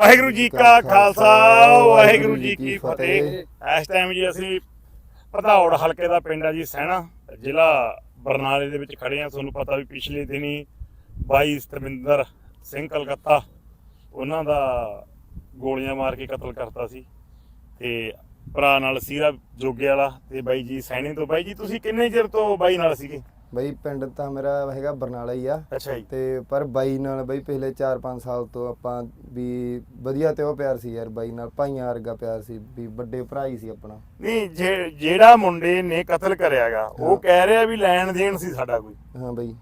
ਵਾਹਿਗੁਰੂ ਜੀ ਕਾ ਖਾਲਸਾ ਵਾਹਿਗੁਰੂ ਜੀ ਕੀ ਫਤਿਹ। ਇਸ ਟਾਈਮ ਜੀ ਅਸੀਂ ਪਧੌੜ ਹਲਕੇ ਦਾ ਪਿੰਡ ਹੈ ਜੀ ਸੈਣਾ ਜ਼ਿਲ੍ਹਾ ਬਰਨਾਲੇ ਦੇ ਵਿੱਚ ਖੜੇ ਆ। ਤੁਹਾਨੂੰ ਪਤਾ ਵੀ ਪਿਛਲੇ ਦਿਨੀ ਬਾਈ ਸਤਵਿੰਦਰ ਸਿੰਘ ਕਲਕੱਤਾ ਉਹਨਾਂ ਦਾ ਗੋਲੀਆਂ ਮਾਰ ਕੇ ਕਤਲ ਕਰਤਾ ਸੀ। ਤੇ ਭਰਾ ਨਾਲ ਸੀਰਾ ਜੋਗੇ ਵਾਲਾ ਤੇ ਬਾਈ ਜੀ ਸੈਣੇ ਤੋਂ। ਬਾਈ ਜੀ ਤੁਸੀਂ ਕਿੰਨੇ ਚਿਰ ਤੋਂ ਬਾਈ ਨਾਲ ਸੀਗੇ? ਬਈ ਪਿੰਡ ਤਾਂ ਮੇਰਾ ਹੈਗਾ ਬਰਨਾਲਾ ਹੀ ਆ। ਅੱਛਾ ਜੀ। ਤੇ ਪਰ ਬਾਈ ਨਾਲ ਬਈ ਪਿਛਲੇ 4-5 ਸਾਲ ਤੋਂ ਆਪਾਂ ਵੀ ਵਧੀਆ ਤੇ ਉਹ ਪਿਆਰ ਸੀ ਯਾਰ ਬਾਈ ਨਾਲ ਭਾਈਆਂ ਵਰਗਾ ਪਿਆਰ ਸੀ ਵੀ ਵੱਡੇ ਭਰਾ ਹੀ ਸੀ ਆਪਣਾ। ਨਹੀਂ ਜੇ- ਜਿਹੜਾ ਮੁੰਡੇ ਨੇ ਕਤਲ ਕਰਿਆਗਾ ਉਹ। ਕਹਿ ਰਿਹਾ ਵੀ ਲੈਣ ਦੇਣ ਸੀ ਸਾਡਾ ਕੋਈ। ਹਾਂ ਬਈ।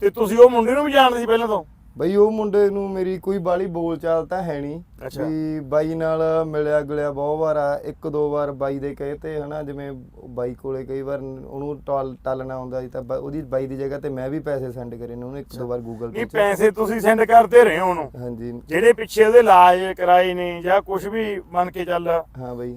ਤੇ ਤੁਸੀਂ ਉਹ ਮੁੰਡੇ ਨੂੰ ਵੀ ਜਾਣਦੇ ਸੀ ਪਹਿਲਾਂ ਤੋਂ? ਬਈ ਉਹ ਮੁੰਡੇ ਨੂੰ ਮੇਰੀ ਕੋਈ ਬਾਲੀ ਬੋਲ ਚਾਲ ਤਾਂ ਹੈ ਨਹੀਂ। ਵੀ ਬਾਈ ਨਾਲ ਮਿਲਿਆ ਗਿਲਿਆ ਬਹੁਤ ਵਾਰ ਆ ਇੱਕ ਦੋ ਵਾਰ ਬਾਈ ਦੇ ਕਹੇ ਤੇ ਹਨਾ ਜਿਵੇਂ ਬਾਈ ਕੋਲੇ ਕਈ ਵਾਰ ਉਹਨੂੰ ਟਾਲ ਟਾਲਣਾ ਆਉਂਦਾ ਸੀ ਤਾਂ ਉਹਦੀ ਬਾਈ ਦੀ ਜਗ੍ਹਾ ਤੇ ਮੈਂ ਵੀ ਪੈਸੇ ਸੈਂਡ ਕਰੇ ਨੇ ਉਹਨੂੰ ਇੱਕ ਦੋ ਵਾਰ ਗੂਗਲ ਪੇ ਪੈਸੇ ਤੁਸੀਂ ਸੈਂਡ ਕਰਦੇ ਰਹੇ ਹੋ ਉਹਨੂੰ। ਹਾਂਜੀ। ਜਿਹੜੇ ਪਿੱਛੇ ਉਹਦੇ ਇਲਾਜ ਕਰਾਏ ਨੇ ਜਾਂ ਕੁਝ ਵੀ ਮੰਨ ਕੇ ਚੱਲ ਹਾਂ ਬਈ।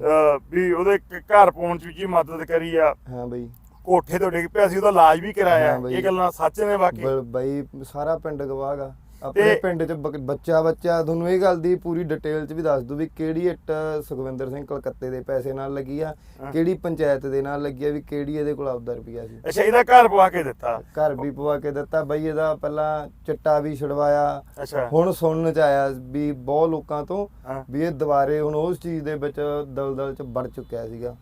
ਵੀ ਉਹਦੇ ਘਰ ਪਹੁੰਚ ਵਿੱਚ ਹੀ ਮਦਦ ਕਰੀ ਆ। ਹਾਂ ਬਈ। ਕੋਠੇ ਤੋਂ ਡਿੱਗ ਪਿਆ ਸੀ ਉਹਦਾ ਇਲਾਜ ਵੀ ਕਰਾਇਆ। ਇਹ ਗੱਲਾਂ ਸੱਚ ਨੇ ਬਾਕੀ। ਬਾਈ ਸਾਰਾ ਪਿੰਡ ਗਵਾਹਗਾ ਆਪਣੇ ਪਿੰਡ ਚ ਬੱਚਾ ਬੱਚਾ ਤੁਹਾਨੂੰ ਇਹ ਗੱਲ ਦੀ ਪੂਰੀ ਡਿਟੇਲ ਚ ਵੀ ਦੱਸ ਦੂ ਵੀ ਕਿਹੜੀ ਇੱਟ ਸੁਖਵਿੰਦਰ ਸਿੰਘ ਕਲਕੱਤੇ ਦੇ ਪੈਸੇ ਨਾਲ ਲੱਗੀ ਆ। ਕਿਹੜੀ ਪੰਚਾਇਤ ਦੇ ਨਾਲ ਲੱਗੀ ਆ ਵੀ ਕਿਹੜੀ ਇਹਦੇ ਕੋਲ ਆਪਦਾ ਰੁਪਿਆ ਸੀ। ਅੱਛਾ ਇਹਦਾ ਘਰ ਪਵਾ ਕੇ ਦਿੱਤਾ। ਘਰ ਵੀ ਪਵਾ ਕੇ ਦਿੱਤਾ ਬਈ ਇਹਦਾ ਪਹਿਲਾਂ ਚਿੱਟਾ ਵੀ ਛਡਵਾਇਆ। ਹੁਣ ਸੁਣਨ ਚ ਆਇਆ ਵੀ ਬਹੁਤ ਲੋਕਾਂ ਤੋਂ। ਵੀ ਇਹ ਦੁਬਾਰੇ ਹੁਣ ਉਸ ਚੀਜ਼ ਦੇ ਵਿੱਚ ਦਲਦਲ ਚ ਵੜ ਚੁੱਕਿਆ ਸੀਗਾ।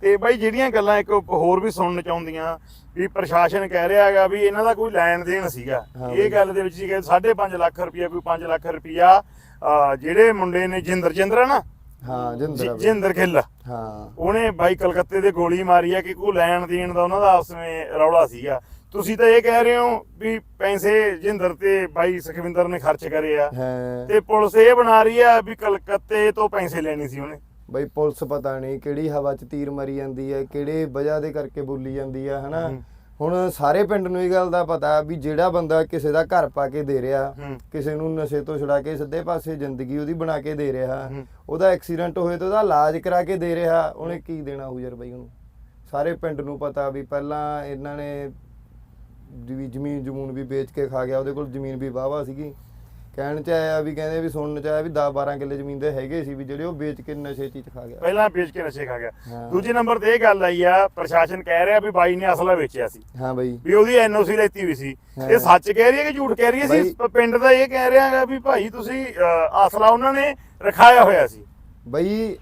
ਤੇ ਬਾਈ ਜਿਹੜੀਆਂ ਗੱਲਾਂ ਇੱਕ ਹੋਰ ਵੀ ਸੁਣਨ ਚ ਆਉਂਦੀਆਂ ਵੀ ਪ੍ਰਸ਼ਾਸਨ ਕਹਿ ਰਿਹਾ ਹੈਗਾ ਵੀ ਇਹਨਾਂ ਦਾ ਕੋਈ ਲੈਣ ਦੇਣ ਸੀਗਾ। ਹਾਂ ਇਹ। ਗੱਲ ਦੇ ਵਿੱਚ ਸੀ ਕਿ 5.5 ਲੱਖ ਰੁਪਇਆ ਕੋਈ 5 ਲੱਖ ਰੁਪਇਆ ਜਿਹੜੇ ਮੁੰਡੇ ਨੇ ਜਿੰਦਰ ਜਿੰਦਰ ਆ ਨਾ? ਹਾਂ ਜਿੰਦਰ ਜਿ- ਜਿੰਦਰ ਖਿੱਲ। ਹਾਂ। ਉਹਨੇ ਬਾਈ ਕਲਕੱਤੇ ਦੇ ਗੋਲੀ ਮਾਰੀ ਆ ਕਿ ਕੋਈ ਲੈਣ ਦੇਣ ਦਾ ਉਹਨਾਂ ਦਾ ਆਪਸ ਵਿੱਚ ਰੌਲਾ ਸੀਗਾ। ਤੁਸੀਂ ਤਾਂ ਇਹ ਕਹਿ ਰਹੇ ਹੋ ਵੀ ਪੈਸੇ ਜਿੰਦਰ ਤੇ ਬਾਈ ਸੁਖਵਿੰਦਰ ਨੇ ਖਰਚ ਕਰੇ ਆ। ਹੈ। ਤੇ ਪੁਲਿਸ ਇਹ ਬਣਾ ਰਹੀ ਆ ਵੀ ਕਲਕੱਤੇ ਤੋਂ ਪੈਸੇ ਲੈਣੇ ਸੀ ਉਹਨੇ। ਬਈ ਪੁਲਿਸ ਪਤਾ ਨਹੀਂ ਕਿਹੜੀ ਹਵਾ 'ਚ ਤੀਰ ਮਰੀ ਜਾਂਦੀ ਹੈ ਕਿਹੜੇ ਵਜ੍ਹਾ ਦੇ ਕਰਕੇ ਬੋਲੀ ਜਾਂਦੀ ਹੈ ਹਨਾ। ਹੁਣ ਸਾਰੇ ਪਿੰਡ ਨੂੰ ਇਹ ਗੱਲ ਦਾ ਪਤਾ ਵੀ ਜਿਹੜਾ ਬੰਦਾ ਕਿਸੇ ਦਾ ਘਰ ਪਾ ਕੇ ਦੇ ਰਿਹਾ। ਕਿਸੇ ਨੂੰ ਨਸ਼ੇ ਤੋਂ ਛੁਡਾ ਕੇ ਸਿੱਧੇ ਪਾਸੇ ਜ਼ਿੰਦਗੀ ਉਹਦੀ ਬਣਾ ਕੇ ਦੇ ਰਿਹਾ। ਉਹਦਾ ਐਕਸੀਡੈਂਟ ਹੋਏ ਤਾਂ ਉਹਦਾ ਇਲਾਜ ਕਰਾ ਕੇ ਦੇ ਰਿਹਾ ਉਹਨੇ ਕੀ ਦੇਣਾ ਹੋ ਯਾਰ ਬਈ ਉਹਨੂੰ ਸਾਰੇ ਪਿੰਡ ਨੂੰ ਪਤਾ ਵੀ ਪਹਿਲਾਂ ਇਹਨਾਂ ਨੇ ਵੀ ਜ਼ਮੀਨ ਜਮੂਨ ਵੀ ਵੇਚ ਕੇ ਖਾ ਗਿਆ ਉਹਦੇ ਕੋਲ ਜ਼ਮੀਨ ਵੀ ਵਾਹਵਾ ਸੀਗੀ ਕਹਿਣ ਚ ਆਇਆ ਵੀ ਕਹਿੰਦੇ ਵੀ ਸੁਣਨ ਚ ਆਇਆ ਵੀ 10 12 ਕਿੱਲੇ ਜ਼ਮੀਨ ਦੇ ਹੈਗੇ ਸੀ ਵੀ ਜਿਹੜੇ ਉਹ ਵੇਚ ਕੇ ਨਸ਼ੇ ਚ ਹੀ ਖਾ ਗਿਆ। ਪਹਿਲਾਂ ਵੇਚ ਕੇ ਨਸ਼ੇ ਖਾ ਗਿਆ। ਹਾਂ। ਦੂਜੇ ਨੰਬਰ ਤੇ ਇਹ ਗੱਲ ਆਈ ਆ ਪ੍ਰਸ਼ਾਸਨ ਕਹਿ ਰਿਹਾ ਵੀ ਬਾਈ ਨੇ ਅਸਲਾ ਵੇਚਿਆ ਸੀ। ਹਾਂ ਬਈ। ਵੀ ਉਹਦੀ ਐਨਓਸੀ ਲੈਤੀ ਹੋਈ ਸੀ। ਹਾਂ। ਇਹ ਸੱਚ ਕਹਿ ਰਹੀ ਹੈ ਕਿ ਝੂਠ ਕਹਿ ਰਹੀ ਹੈ? ਸੀ ਬਾਈ- ਪਿੰਡ ਦਾ ਇਹ ਕਹਿ ਰਿਹਾ ਹੈਗਾ ਵੀ ਭਾਈ ਤੁਸੀਂ ਅਹ, ਅਸਲਾ ਉਹਨਾਂ ਨੇ ਰਖਾਇਆ ਹੋਇਆ ਸੀ। ਬਈ।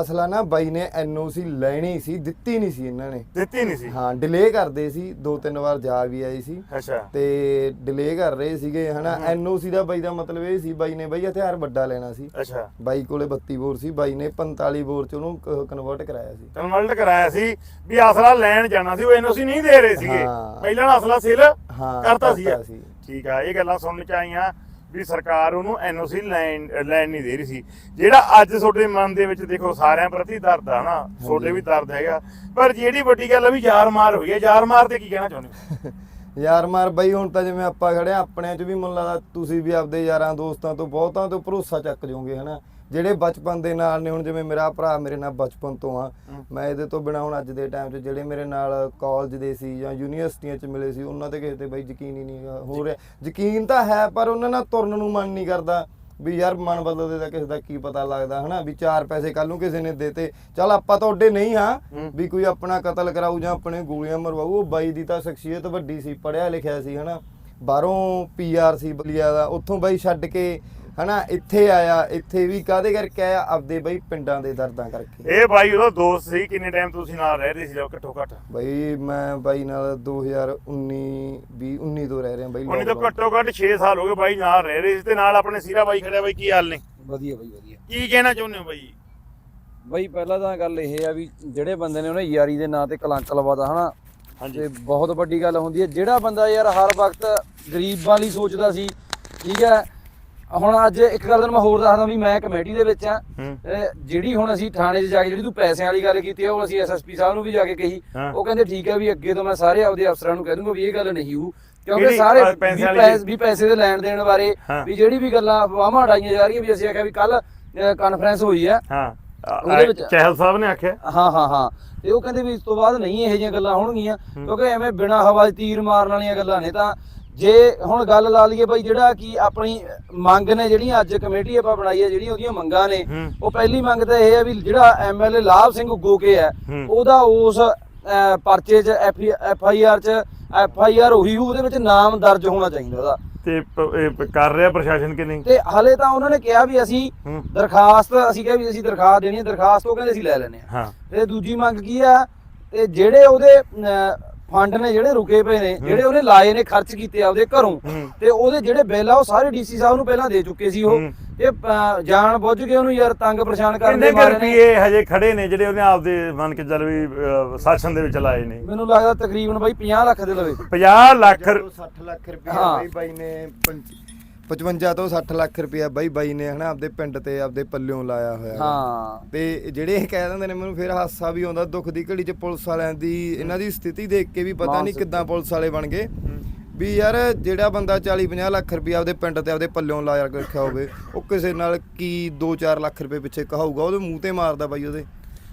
ਅਸਲਾ ਨਾ ਬਾਈ ਨੇ ਐਨਓਸੀ ਲੈਣੀ ਸੀ ਦਿੱਤੀ ਨਹੀਂ ਸੀ ਇਹਨਾਂ ਨੇ। ਦਿੱਤੀ ਨਹੀਂ ਸੀ? ਹਾਂ ਡਿਲੇ ਕਰਦੇ ਸੀ ਦੋ ਤਿੰਨ ਵਾਰ ਜਾ ਵੀ ਆਈ ਸੀ। ਅੱਛਾ। ਤੇ ਡਿਲੇ ਕਰ ਰਹੇ ਸੀਗੇ ਹਨਾ। ਐਨਓਸੀ ਦਾ ਬਾਈ ਦਾ ਮਤਲਬ ਇਹ ਸੀ ਬਾਈ ਨੇ ਬਾਈ ਹਥਿਆਰ ਵੱਡਾ ਲੈਣਾ ਸੀ। ਅੱਛਾ। ਬਾਈ ਕੋਲੇ 32 ਬੋਰ ਸੀ ਬਾਈ ਨੇ 45 ਬੋਰ ਚ ਉਹਨੂੰ ਕਨਵਰਟ ਕਰਾਇਆ ਸੀ। ਕਨਵਰਟ ਕਰਾਇਆ ਸੀ ਵੀ ਅਸਲਾ ਲੈਣ ਜਾਣਾ ਸੀ ਉਹ ਐਨਓਸੀ ਨਹੀਂ ਦੇ ਰਹੇ ਸੀਗੇ। ਪਹਿਲਾਂ ਅਸਲਾ ਸੇਲ ਕਰਤਾ ਸੀ। ਠੀਕ ਆ ਇਹ ਗੱਲਾਂ ਸੁਣਨ ਚ ਆਈਆਂ। ਵੀ ਸਰਕਾਰ ਉਹਨੂੰ ਐਨਓਸੀ ਲੈਣ ਲੈਣ ਨਹੀਂ ਦੇ ਰਹੀ ਸੀ। ਜਿਹੜਾ ਅੱਜ ਤੁਹਾਡੇ ਮਨ ਦੇ ਵਿੱਚ ਦੇਖੋ ਸਾਰਿਆਂ ਪ੍ਰਤੀ ਦਰਦ ਆ ਨਾ ਤੁਹਾਡੇ ਵੀ ਦਰਦ ਹੈਗਾ। ਪਰ ਜਿਹੜੀ ਵੱਡੀ ਗੱਲ ਆ ਵੀ ਯਾਰ ਮਾਰ ਹੋਈ ਹੈ ਯਾਰ ਮਾਰ ਤੇ ਕੀ ਕਹਿਣਾ ਚਾਹੁੰਦੇ ਹੋ? ਯਾਰ ਮਾਰ ਬਾਈ ਹੁਣ ਤਾਂ ਜਿਵੇਂ ਆਪਾਂ ਖੜੇ ਆ ਆਪਣਿਆਂ ਚ ਵੀ ਮੁੱਲ ਤੁਸੀਂ ਵੀ ਆਪਦੇ ਯਾਰਾਂ ਦੋਸਤਾਂ ਤੋਂ ਬਹੁਤਾਂ ਤੋਂ ਭਰੋਸਾ ਚੱਕ ਜਾਓਗੇ ਹਨਾ? ਜਿਹੜੇ ਬਚਪਨ ਦੇ ਨਾਲ ਨੇ ਹੁਣ ਜਿਵੇਂ ਮੇਰਾ ਭਰਾ ਮੇਰੇ ਨਾਲ ਬਚਪਨ ਤੋਂ ਆ। ਮੈਂ ਇਹਦੇ ਤੋਂ ਬਿਨਾ ਹੁਣ ਅੱਜ ਦੇ ਟਾਈਮ 'ਚ ਜਿਹੜੇ ਮੇਰੇ ਨਾਲ ਕਾਲਜ ਦੇ ਸੀ ਜਾਂ ਯੂਨੀਵਰਸਿਟੀਆਂ 'ਚ ਮਿਲੇ ਸੀ ਉਹਨਾਂ ਤੇ ਕਿਸੇ ਤੇ ਬਾਈ ਯਕੀਨ ਹੀ ਨਹੀਂ। ਹੋ ਰਿਹਾ ਯਕੀਨ ਤਾਂ ਹੈ ਪਰ ਉਹਨਾਂ ਨਾਲ ਤੁਰਨ ਨੂੰ ਮਨ ਨਹੀਂ ਕਰਦਾ ਵੀ ਯਾਰ ਮਨ ਬਦਲਦੇ ਦਾ ਕਿਸੇ ਦਾ ਕੀ ਪਤਾ ਲੱਗਦਾ ਹਨਾ ਵੀ ਚਾਰ ਪੈਸੇ ਕੱਲ ਨੂੰ ਕਿਸੇ ਨੇ ਦੇਤੇ ਚੱਲ ਆਪਾਂ ਤਾਂ ਓਡੇ ਨਹੀਂ ਹਾਂ। ਵੀ ਕੋਈ ਆਪਣਾ ਕਤਲ ਕਰਾਊ ਜਾਂ ਆਪਣੇ ਗੋਲੀਆਂ ਮਰਵਾਊ ਉਹ ਬਾਈ ਦੀ ਤਾਂ ਸ਼ਖਸੀਅਤ ਵੱਡੀ ਸੀ ਪੜਿਆ ਲਿਖਿਆ ਸੀ ਹਨਾ ਬਾਹਰੋਂ ਪੀਆਰ ਸੀ ਬਲੀਆ ਦਾ ਉੱਥੋਂ ਬਾਈ ਛੱਡ ਕੇ ਹਨਾ ਇੱਥੇ ਆਇਆ ਇੱਥੇ ਵੀ ਕਾਦੇ ਕਰਕੇ ਆਇਆ? ਆਪਦੇ ਬਾਈ ਪਿੰਡਾਂ ਦੇ ਦਰਦਾਂ ਕਰਕੇ। ਇਹ ਬਾਈ ਉਹਦਾ ਦੋਸਤ ਸੀ ਕਿੰਨੇ ਟਾਈਮ ਤੁਸੀਂ ਨਾਲ ਰਹਿ ਰਹੇ ਸੀ ਲੋਕ ਘੱਟੋ ਘੱਟ? ਬਾਈ ਮੈਂ ਬਾਈ ਨਾਲ 2019 20 19 ਤੋਂ ਰਹਿ ਰਿਹਾ ਬਾਈ ਉਹਨੇ ਤਾਂ lockdown। ਘੱਟੋ ਘੱਟ 6 ਸਾਲ ਹੋ ਗਏ ਬਾਈ ਨਾਲ ਰਹਿ ਰਹੇ ਸੀ ਤੇ ਨਾਲ ਆਪਣੇ ਸੀਰਾ ਬਾਈ ਖੜਿਆ ਬਾਈ ਕੀ ਹਾਲ ਨੇ? ਵਧੀਆ ਬਈ ਵਧੀਆ। ਕੀ ਕਹਿਣਾ ਚਾਹੁੰਦੇ ਹੋ ਬਾਈ? ਬਈ ਪਹਿਲਾਂ ਤਾਂ ਗੱਲ ਇਹ ਆ ਵੀ ਜਿਹੜੇ ਬੰਦੇ ਨੇ ਉਹਨੇ ਯਾਰੀ ਦੇ ਨਾਂ ਤੇ ਕਲੰਕ ਲਵਾਦਾ ਹਨਾ? ਹਾਂਜੀ। ਤੇ ਬਹੁਤ ਵੱਡੀ ਗੱਲ ਹੁੰਦੀ ਹੈ। ਜਿਹੜਾ ਬੰਦਾ ਯਾਰ ਹਰ ਵਕਤ ਗਰੀਬਾਂ ਲਈ ਸੋਚਦਾ ਸੀ ਠੀਕ ਹੈ? ਹੁਣ ਅੱਜ ਇੱਕ ਗੱਲ ਤੈਨੂੰ ਮੈਂ ਹੋਰ ਦੱਸਦਾ ਵੀ ਮੈਂ ਕਮੇਟੀ ਦੇ ਵਿੱਚ ਆ ਜਿਹੜੀ ਹੁਣ ਅਸੀਂ ਥਾਣੇ 'ਚ ਜਾ ਕੇ ਜਿਹੜੀ ਤੂੰ ਪੈਸਿਆਂ ਵਾਲੀ ਗੱਲ ਕੀਤੀ ਆ ਉਹ ਅਸੀਂ ਐਸਐਸਪੀ ਸਾਹਿਬ ਨੂੰ ਵੀ ਜਾ ਕੇ ਕਹੀ। ਉਹ ਕਹਿੰਦੇ ਠੀਕ ਹੈ ਵੀ ਅੱਗੇ ਤੋਂ ਮੈਂ ਸਾਰੇ ਆਪਦੇ ਅਫਸਰਾਂ ਨੂੰ ਕਹਿ ਦੂੰਗਾ ਵੀ ਇਹ ਗੱਲ ਨਹੀਂ ਹੋਊ। ਕਿਉਂਕਿ? ਸਾਰੇ ਵੀ ਪੈਸੇ ਵੀ ਪੈਸੇ ਦੇ ਲੈਣ ਦੇਣ ਬਾਰੇ। ਵੀ ਜਿਹੜੀ ਵੀ ਗੱਲਾਂ ਅਫਵਾਹਾਂ ਉਡਾਈਆਂ ਜਾ ਰਹੀਆਂ ਵੀ ਅਸੀਂ ਆਖਿਆ ਵੀ ਕੱਲ ਕਾਨਫਰੰਸ ਹੋਈ ਆ। ਹਾਂ। ਉਹਦੇ ਵਿੱਚ- ਚਹਿਲ ਸਾਹਿਬ ਨੇ ਆਖਿਆ। ਹਾਂ ਹਾਂ ਹਾਂ। ਤੇ ਉਹ ਕਹਿੰਦੇ ਵੀ ਇਸ ਤੋਂ ਬਾਅਦ ਨਹੀਂ ਇਹੋ ਜਿਹੀਆਂ ਗੱਲਾਂ ਹੋਣਗੀਆਂ ਕਿਉਂਕਿ ਐਵੇਂ ਬਿਨਾ ਹਵਾ 'ਚ ਤੀਰ ਮਾਰਨ ਵਾਲੀਆਂ ਗੱਲਾਂ ਨੇ ਤਾਂ ਜੇ ਹੁਣ ਗੱਲ ਲਾ ਲਈਏ ਬਾਈ ਜਿਹੜਾ ਕਿ ਆਪਣੀ ਮੰਗ ਨੇ ਜਿਹੜੀਆਂ ਅੱਜ ਕਮੇਟੀ ਆਪਾਂ ਬਣਾਈ ਹੈ ਜਿਹੜੀਆਂ ਉਹਦੀਆਂ ਮੰਗਾਂ ਨੇ। ਉਹ ਪਹਿਲੀ ਮੰਗ ਤਾਂ ਇਹ ਹੈ ਵੀ ਜਿਹੜਾ ਐਮਐਲਏ ਲਾਭ ਸਿੰਘ ਗੋਕੇ ਹੈ। ਉਹਦਾ ਉਸ ਪਰਚੇ 'ਚ ਐਫ ਆਈ ਆਰ 'ਚ ਐਫ ਆਈ ਆਰ ਹੋਈ ਹੋਊ, ਉਹਦੇ ਵਿੱਚ ਨਾਮ ਦਰਜ ਹੋਣਾ ਚਾਹੀਦਾ ਉਹਦਾ ਤੇ ਕਰ ਰਿਹਾ ਪ੍ਰਸ਼ਾਸਨ ਕਿ ਨਹੀਂ ਤੇ ਹਲੇ ਤਾਂ ਉਹਨਾਂ ਨੇ ਕਿਹਾ ਵੀ ਅਸੀਂ। ਦਰਖਾਸਤ ਅਸੀਂ ਕਿਹਾ ਵੀ ਅਸੀਂ ਦਰਖਾਸਤ ਦੇਣੀ ਹੈ ਦਰਖਾਸਤ ਉਹ ਕਹਿੰਦੇ ਅਸੀਂ ਲੈ ਲੈਣੇ ਆ ਹਾਂ ਤੇ ਦੂਜੀ ਮੰਗ ਕੀ ਆ ਤੇ ਜਿਹੜੇ ਉਹਦੇ ਫੰਡ ਨੇ ਜਿਹੜੇ ਰੁਕੇ ਪਏ ਨੇ ਜਿਹੜੇ ਉਹਨੇ ਲਾਏ ਨੇ ਖਰਚ ਕੀਤੇ ਆਪਦੇ ਘਰੋਂ। ਤੇ ਉਹਦੇ ਜਿਹੜੇ ਬਿੱਲ ਆ ਉਹ ਸਾਰੇ ਡੀਸੀ ਸਾਹਿਬ ਨੂੰ ਪਹਿਲਾਂ ਦੇ ਚੁੱਕੇ ਸੀ ਉਹ। ਇਹ ਜਾਣ ਬੁੱਝ ਕੇ ਉਹਨੂੰ ਯਾਰ ਤੰਗ ਪਰੇਸ਼ਾਨ ਕਰਨ ਦੇ ਮਾਰੇ ਨੇ ਰੁਪਏ ਹਜੇ ਖੜੇ ਨੇ ਜਿਹੜੇ ਉਹਨੇ ਆਪਦੇ ਮੰਨ ਕੇ ਚੱਲ ਵੀ ਸ਼ਾਸਨ ਦੇ ਵਿੱਚ ਲਾਏ ਨੇ ਮੈਨੂੰ ਲੱਗਦਾ ਤਕਰੀਬਨ ਬਾਈ 50 ਲੱਖ ਦੇ ਲਵੇ 50 ਲੱਖ ਰ- 60 ਲੱਖ ਰੁਪਏ। ਬਾਈ ਬਾਈ ਨੇ 55 ਤੋਂ 60 ਲੱਖ ਰੁਪਏ ਬਾਈ ਬਾਈ ਨੇ ਹਨਾ ਆਪਦੇ ਪਿੰਡ ਤੇ ਆਪਦੇ ਪੱਲਿਓਂ ਲਾਇਆ ਹੋਇਆ। ਹਾਂ। ਤੇ ਜਿਹੜੇ ਇਹ ਕਹਿ ਦਿੰਦੇ ਨੇ ਮੈਨੂੰ ਫਿਰ ਹਾਸਾ ਵੀ ਆਉਂਦਾ ਦੁੱਖ ਦੀ ਘੜੀ 'ਚ ਪੁਲਿਸ ਵਾਲਿਆਂ ਦੀ ਇਹਨਾਂ ਦੀ ਸਥਿਤੀ ਦੇਖ ਕੇ ਵੀ ਪਤਾ ਨਹੀਂ ਕਿੱਦਾਂ ਪੁਲਿਸ ਵਾਲੇ ਬਣ ਗਏ। ਵੀ ਯਾਰ ਜਿਹੜਾ ਬੰਦਾ 40 50 ਲੱਖ ਰੁਪਏ ਆਪਦੇ ਪਿੰਡ ਤੇ ਆਪਦੇ ਪੱਲਿਓਂ ਲਾਇਆ ਰੱਖਿਆ ਹੋਵੇ ਉਹ ਕਿਸੇ ਨਾਲ ਕੀ 2-4 ਲੱਖ ਰੁਪਏ ਪਿੱਛੇ ਕਹਾਊਗਾ ਉਹਦੇ ਮੂੰਹ ਤੇ ਮਾਰਦਾ ਬਾਈ ਉਹਦੇ।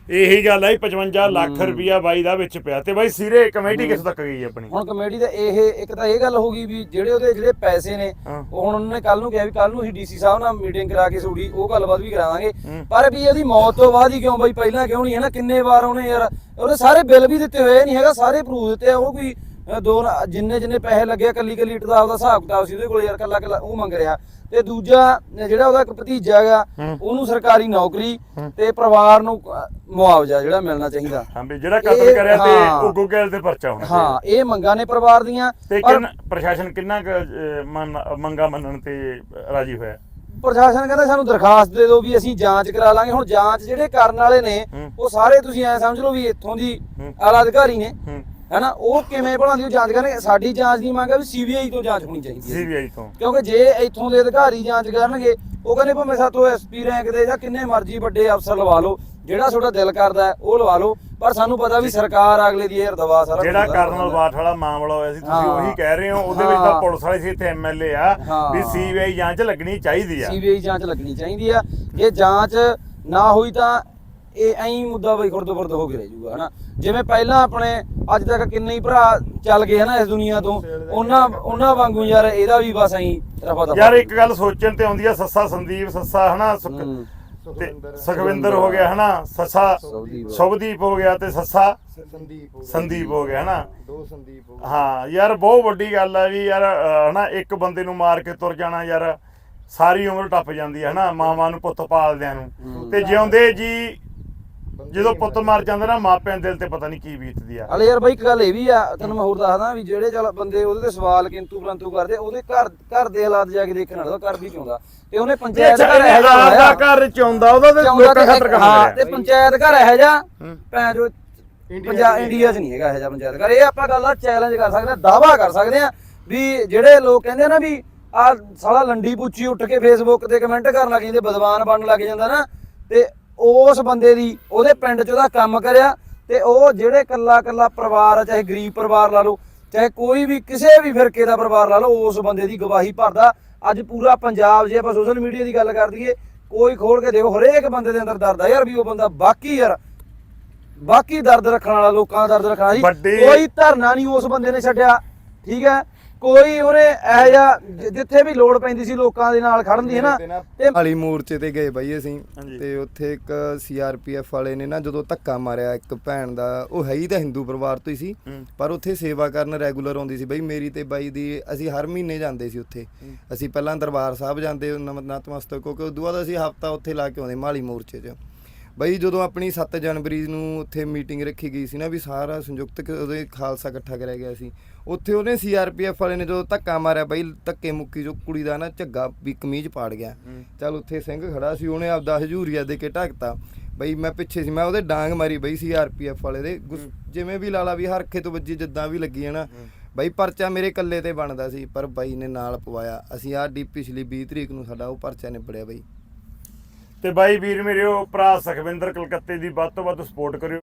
ਇਹੀ ਗੱਲ ਹੈ 55 ਲੱਖ ਰੁਪਇਆ ਬਾਈ ਦਾ ਵਿੱਚ ਪਿਆ ਤੇ ਬਾਈ ਸਿਰੇ ਕਮੇਟੀ ਕਿਸ ਤੱਕ ਗਈ ਆਪਣੀ? ਹੁਣ ਕਮੇਟੀ ਦਾ ਇਹ ਇੱਕ ਤਾਂ ਇਹ ਗੱਲ ਹੋ ਗਈ ਵੀ ਜਿਹੜੇ ਉਹਦੇ ਜਿਹੜੇ ਪੈਸੇ ਨੇ। ਉਹ ਹੁਣ ਉਹਨਾਂ ਨੇ ਕੱਲ ਨੂੰ ਕਿਹਾ ਵੀ ਕੱਲ ਨੂੰ ਅਸੀਂ ਡੀਸੀ ਸਾਹਿਬ ਨਾਲ ਮੀਟਿੰਗ ਕਰਾ ਕੇ ਸੂੜੀ ਉਹ ਗੱਲਬਾਤ ਵੀ ਕਰਾਵਾਂਗੇ। ਪਰ ਵੀ ਇਹਦੀ ਮੌਤ ਤੋਂ ਬਾਅਦ ਹੀ ਕਿਉਂ ਬਈ? ਪਹਿਲਾਂ ਕਿਉਂ ਨਹੀਂ ਹੈ ਨਾ? ਕਿੰਨੇ ਵਾਰ ਉਹਨੇ ਯਾਰ ਉਹਦੇ ਸਾਰੇ ਬਿੱਲ ਵੀ ਦਿੱਤੇ ਹੋਏ ਨਹੀਂ ਹੈਗਾ ਸਾਰੇ ਪ੍ਰੂਫ ਦਿੱਤੇ ਆ ਉਹ ਕੋਈ ਦੋ ਜਿੰਨੇ ਜਿੰਨੇ ਪੈਸੇ ਲੱਗੇ ਕੱਲੀ ਕੱਲੀ ਇੱਟ ਦਾ ਉਹਦਾ ਹਿਸਾਬ ਕਿਤਾਬ ਸੀ ਉਹਦੇ ਕੋਲ ਯਾਰ ਕੱਲਾ ਕੱਲਾ ਉਹ ਮੰਗ ਰਿਹਾ। ਤੇ ਦੂਜਾ ਜਿਹੜਾ ਉਹਦਾ ਇੱਕ ਭਤੀਜਾ ਹੈਗਾ। ਉਹਨੂੰ ਸਰਕਾਰੀ ਨੌਕਰੀ ਤੇ ਪਰਿਵਾਰ ਨੂੰ ਮੁਆਵਜ਼ਾ ਜਿਹੜਾ ਮਿਲਣਾ ਚਾਹੀਦਾ। ਹਾਂ ਵੀ ਜਿਹੜਾ ਕਤਲ ਕਰਿਆ ਤੇ। ਉਹ ਗੂਗਲ ਤੇ ਪਰਚਾ ਹੋਣਾ ਹਾਂ ਇਹ ਮੰਗਾਂ ਨੇ ਪਰਿਵਾਰ ਦੀਆਂ। ਤੇ ਪ੍ਰਸ਼ਾਸਨ ਕਿੰਨਾ ਮੰਗਾ ਮੰਨਣ ਤੇ ਰਾਜੀ ਹੋਇਆ? ਪ੍ਰਸ਼ਾਸਨ ਕਹਿੰਦਾ ਸਾਨੂੰ ਦਰਖਾਸਤ ਦੇ ਦਿਓ ਵੀ ਅਸੀਂ ਜਾਂਚ ਕਰਾ ਲਾਂਗੇ। ਹੁਣ ਜਾਂਚ ਜਿਹੜੇ ਕਰਨ ਵਾਲੇ ਨੇ। ਉਹ ਸਾਰੇ ਤੁਸੀਂ ਐ ਸਮਝ ਲਓ ਵੀ ਇੱਥੋਂ ਦੀ। ਆਲਾ ਅਧਿਕਾਰੀ ਨੇ। ਹੈਨਾ ਉਹ ਕਿਵੇਂ ਬਣਾਉਂਦੀ ਉਹ ਜਾਂਚ ਕਰਨਗੇ। ਸਾਡੀ ਜਾਂਚ ਦੀ ਮੰਗ ਹੈ ਵੀ ਸੀਬੀਆਈ ਤੋਂ ਜਾਂਚ ਹੋਣੀ ਚਾਹੀਦੀ ਹੈ ਸੀਬੀਆਈ ਤੋਂ। ਕਿਉਂਕਿ ਜੇ ਇੱਥੋਂ ਦੇ ਅਧਿਕਾਰੀ ਜਾਂਚ ਕਰਨਗੇ ਉਹ ਕਹਿੰਦੇ ਭਾਵੇਂ ਸਾਤੋਂ ਐਸਪੀ ਰੈਂਕ ਦੇ ਜਾਂ ਕਿੰਨੇ ਮਰਜ਼ੀ ਵੱਡੇ ਅਫਸਰ ਲਵਾ ਲਓ ਜਿਹੜਾ ਤੁਹਾਡਾ ਦਿਲ ਕਰਦਾ ਉਹ ਲਵਾ ਲਓ। ਪਰ ਸਾਨੂੰ ਪਤਾ ਵੀ ਸਰਕਾਰ ਅਗਲੇ ਦੀ ਦਵਾ ਸਾਰਾ ਜਿਹੜਾ ਕਰਨਲ ਬਾਠ ਵਾਲਾ ਮਾਮਲਾ ਹੋਇਆ ਸੀ ਤੁਸੀਂ। ਉਹੀ ਕਹਿ ਰਹੇ ਹੋ ਉਹਦੇ ਵਿੱਚ ਤਾਂ। ਪੁਲਿਸ ਵਾਲੇ ਸੀ ਇੱਥੇ ਐਮਐਲਏ ਆ। ਵੀ ਸੀਬੀਆਈ ਜਾਂਚ ਲੱਗਣੀ ਚਾਹੀਦੀ ਆ। ਸੀਬੀਆਈ ਜਾਂਚ ਲੱਗਣੀ ਚਾਹੀਦੀ ਆ। ਜੇ ਜਾਂਚ ਨਾ ਹੋਈ ਤਾਂ ਇਹ ਐਂ ਮੁੱਦਾ ਬਈ ਖੁਰਦ ਫੁਰਦ ਹੋ ਕੇ ਰਹਿ ਜਾਊਗਾ ਹਨਾ। ਜਿਵੇਂ ਪਹਿਲਾਂ ਆਪਣੇ ਅੱਜ ਤੱਕ ਕਿੰਨੇ ਹੀ ਭਰਾ ਚੱਲ ਗਏ ਹਨਾ ਇਸ ਦੁਨੀਆ ਤੋਂ ਉਹਨਾਂ ਉਹਨਾਂ ਵਾਂਗੂ ਯਾਰ ਇਹਦਾ ਵੀ ਬਸ ਐਂ ਰਫਾ ਦਫਾ। ਯਾਰ ਇੱਕ ਗੱਲ ਸੋਚਣ ਤੇ ਆਉਂਦੀ ਆ ਸੱਸਾ ਸੰਦੀਪ ਸੱਸਾ ਹਨਾ ਸੁਖਵਿੰਦਰ ਹੋ ਗਿਆ ਹਨਾ ਸੱਸਾ। ਸ਼ੁਭਦੀਪ ਹੋ ਗਿਆ ਤੇ ਸੱਸਾ ਸੰਦੀਪ ਹੋ ਗਿਆ। ਸੰਦੀਪ ਹੋ ਗਿਆ ਹਨਾ। ਦੋ ਸੰਦੀਪ ਹੋ ਗਏ। ਹਾਂ ਯਾਰ ਬਹੁਤ ਵੱਡੀ ਗੱਲ ਆ ਵੀ ਯਾਰ ਹਨਾ ਇੱਕ ਬੰਦੇ ਨੂੰ ਮਾਰ ਕੇ ਤੁਰ ਜਾਣਾ ਯਾਰ ਸਾਰੀ ਉਮਰ ਟੱਪ ਜਾਂਦੀ ਹੈ ਹਨਾ ਮਾਵਾਂ ਨੂੰ ਪੁੱਤ ਪਾਲਦਿਆਂ ਨੂੰ। ਤੇ ਜਿਉਂਦੇ ਜੀ ਜਦੋਂ ਪੁੱਤ ਮਰ ਜਾਂਦਾ ਨਾ ਮਾਪਿਆਂ ਦੇ ਦਿਲ ਤੇ ਪਤਾ ਨਹੀਂ ਕੀ ਬੀਤਦੀ ਆ। ਹਲੇ ਯਾਰ ਬਈ ਇੱਕ ਗੱਲ ਇਹ ਵੀ ਆ ਤੈਨੂੰ ਮੈਂ ਹੋਰ ਦੱਸਦਾ ਵੀ ਜਿਹੜੇ ਚੱਲ ਬੰਦੇ ਉਹਦੇ ਤੇ ਸਵਾਲ ਕਿੰਤੂ ਪਰੰਤੂ ਕਰਦੇ ਉਹਦੇ ਘਰ ਘਰ ਦੇ ਹਾਲਾਤ ਜਾ ਕੇ ਦੇਖਣ ਵਾਲਾ ਉਹ ਘਰ ਵੀ ਚਾਹੁੰਦਾ ਤੇ ਉਹਨੇ ਪੰਚਾਇਤ ਘਰ ਇਹੋ ਬਣਾਇਆ। ਘਰ ਚਾਉਂਦਾ ਉਹਦਾ ਤੇ ਲੋਕਾਂ ਖਾਤਰ ਹਾਂ ਤੇ ਪੰਚਾਇਤ ਘਰ ਇਹੋ ਹੂੰ। ਭੈਣ ਜੋ ਇੰਡੀਆ ਇੰਡੀਆ 'ਚ ਨਹੀਂ ਹੈਗਾ ਇਹੋ ਜਿਹਾ ਪੰਚਾਇਤ ਘਰ। ਇਹ ਆਪਾਂ ਗੱਲ ਆ ਚੈਲੰਜ ਕਰ ਸਕਦੇ ਆ ਦਾਵਾ ਕਰ ਸਕਦੇ ਆ ਵੀ ਜਿਹੜੇ ਲੋਕ ਕਹਿੰਦੇ ਆ ਨਾ ਵੀ ਆ ਸਾਲਾ ਲੰਡੀ ਪੁੱਛੀ ਉੱਠ ਕੇ ਫੇਸਬੁੱਕ ਤੇ ਕਮੈਂਟ ਕਰਨ ਲੱਗ ਜਾਂਦੇ ਬਦਵਾਨ ਬਣਨ ਲੱਗ ਜਾਂਦਾ ਨਾ ਤੇ ਉਸ ਬੰਦੇ ਦੀ ਉਹਦੇ ਪਿੰਡ 'ਚ ਉਹਦਾ ਕੰਮ ਕਰਿਆ ਤੇ ਉਹ ਜਿਹੜੇ ਕੱਲਾ ਕੱਲਾ ਪਰਿਵਾਰ ਆ ਚਾਹੇ ਗਰੀਬ ਪਰਿਵਾਰ ਲਾ ਲਓ ਚਾਹੇ ਕੋਈ ਵੀ ਕਿਸੇ ਵੀ ਫਿਰਕੇ ਦਾ ਪਰਿਵਾਰ ਲਾ ਲਓ ਉਸ ਬੰਦੇ ਦੀ ਗਵਾਹੀ ਭਰਦਾ। ਅੱਜ ਪੂਰਾ ਪੰਜਾਬ ਜੇ ਆਪਾਂ ਸੋਸ਼ਲ ਮੀਡੀਆ ਦੀ ਗੱਲ ਕਰ ਦਈਏ ਕੋਈ ਖੋਲ ਕੇ ਦੇਖੋ ਹਰੇਕ ਬੰਦੇ ਦੇ ਅੰਦਰ ਦਰਦ ਆ ਯਾਰ ਵੀ ਉਹ ਬੰਦਾ ਬਾਕੀ ਯਾਰ ਬਾਕੀ ਦਰਦ ਰੱਖਣ ਵਾਲਾ ਲੋਕਾਂ ਦਾ ਦਰਦ ਰੱਖਣਾ ਸੀ। ਕੋਈ ਧਰਨਾ ਨਹੀਂ ਉਸ ਬੰਦੇ ਨੇ ਛੱਡਿਆ ਠੀਕ ਹੈ? ਕੋਈ ਉਹਨੇ ਇਹੋ ਜਿ- ਜਿੱਥੇ ਵੀ ਲੋੜ ਪੈਂਦੀ ਸੀ ਲੋਕਾਂ ਦੇ ਨਾਲ ਖੜਨ ਦੀ ਹੈ ਨਾ ਤੇ ਹਾਲੀ ਮੋਰਚੇ ਤੇ ਗਏ ਬਾਈ ਅਸੀਂ। ਤੇ ਉੱਥੇ ਇੱਕ ਸੀਆਰਪੀਐਫ ਵਾਲੇ ਨੇ ਨਾ ਜਦੋਂ ਧੱਕਾ ਮਾਰਿਆ ਇੱਕ ਭੈਣ ਦਾ ਉਹ ਹੈ ਹੀ ਤਾਂ ਹਿੰਦੂ ਪਰਿਵਾਰ ਤੋਂ ਹੀ ਸੀ ਹੂੰ। ਪਰ ਉੱਥੇ ਸੇਵਾ ਕਰਨ ਰੈਗੂਲਰ ਆਉਂਦੀ ਸੀ ਬਾਈ ਮੇਰੀ ਤੇ ਬਾਈ ਦੀ ਅਸੀਂ ਹਰ ਮਹੀਨੇ ਜਾਂਦੇ ਸੀ ਉੱਥੇ ਅਸੀਂ ਪਹਿਲਾਂ ਦਰਬਾਰ ਸਾਹਿਬ ਜਾਂਦੇ ਨਤਮਸਤਕ ਕਿਉਂਕਿ ਉਦੋਂ ਬਾਅਦ ਅਸੀਂ ਹਫਤਾ ਉੱਥੇ ਲਾ ਕੇ ਆਉਂਦੇ ਮਾਲੀ ਮੋਰਚੇ 'ਚ ਬਈ ਜਦੋਂ ਆਪਣੀ 7 ਜਨਵਰੀ ਨੂੰ ਉੱਥੇ ਮੀਟਿੰਗ ਰੱਖੀ ਗਈ ਸੀ ਨਾ ਵੀ ਸਾਰਾ ਸੰਯੁਕਤ ਉਹਦੇ ਖਾਲਸਾ ਇਕੱਠਾ ਕਰਿਆ ਗਿਆ ਸੀ ਉੱਥੇ ਉਹਨੇ ਸੀਆਰਪੀਐਫ ਵਾਲੇ ਨੇ ਜਦੋਂ ਧੱਕਾ ਮਾਰਿਆ ਬਈ ਧੱਕੇ ਮੁੱਕੀ ਜੋ ਕੁੜੀ ਦਾ ਨਾ ਝੱਗਾ ਵੀ ਕਮੀਜ਼ ਪਾੜ ਗਿਆ। ਚੱਲ ਉੱਥੇ ਸਿੰਘ ਖੜਾ ਸੀ ਉਹਨੇ ਆਪਦਾ ਹਜੂਰੀਆ ਦੇ ਕੇ ਢੱਕਤਾ। ਬਈ ਮੈਂ ਪਿੱਛੇ ਸੀ ਮੈਂ ਉਹਦੇ ਡਾਂਗ ਮਾਰੀ ਬਈ ਸੀਆਰਪੀਐਫ ਵਾਲੇ ਦੇ। ਜਿਵੇਂ ਵੀ ਲਾਲਾ ਵੀ ਹਰਖੇ ਤੋਂ ਵੱਜੀ ਜਿੱਦਾਂ ਵੀ ਲੱਗੀ ਹੈ ਨਾ। ਬਈ ਪਰਚਾ ਮੇਰੇ ਕੱਲੇ ਤੇ ਬਣਦਾ ਸੀ ਪਰ ਬਾਈ ਨੇ ਨਾਲ ਪਵਾਇਆ। ਅਸੀਂ ਆਹ ਡੀ ਪਿਛਲੀ 20 ਤਰੀਕ ਨੂੰ ਸਾਡਾ ਉਹ ਪਰਚਾ ਨਿਬੜਿਆ ਬਈ। ਤੇ ਬਾਈ ਵੀਰ ਮੇਰੇ ਉਹ ਭਰਾ ਸੁਖਵਿੰਦਰ ਕਲਕੱਤੇ ਦੀ ਵੱਧ ਤੋਂ ਵੱਧ ਸਪੋਰਟ ਕਰਿਓ।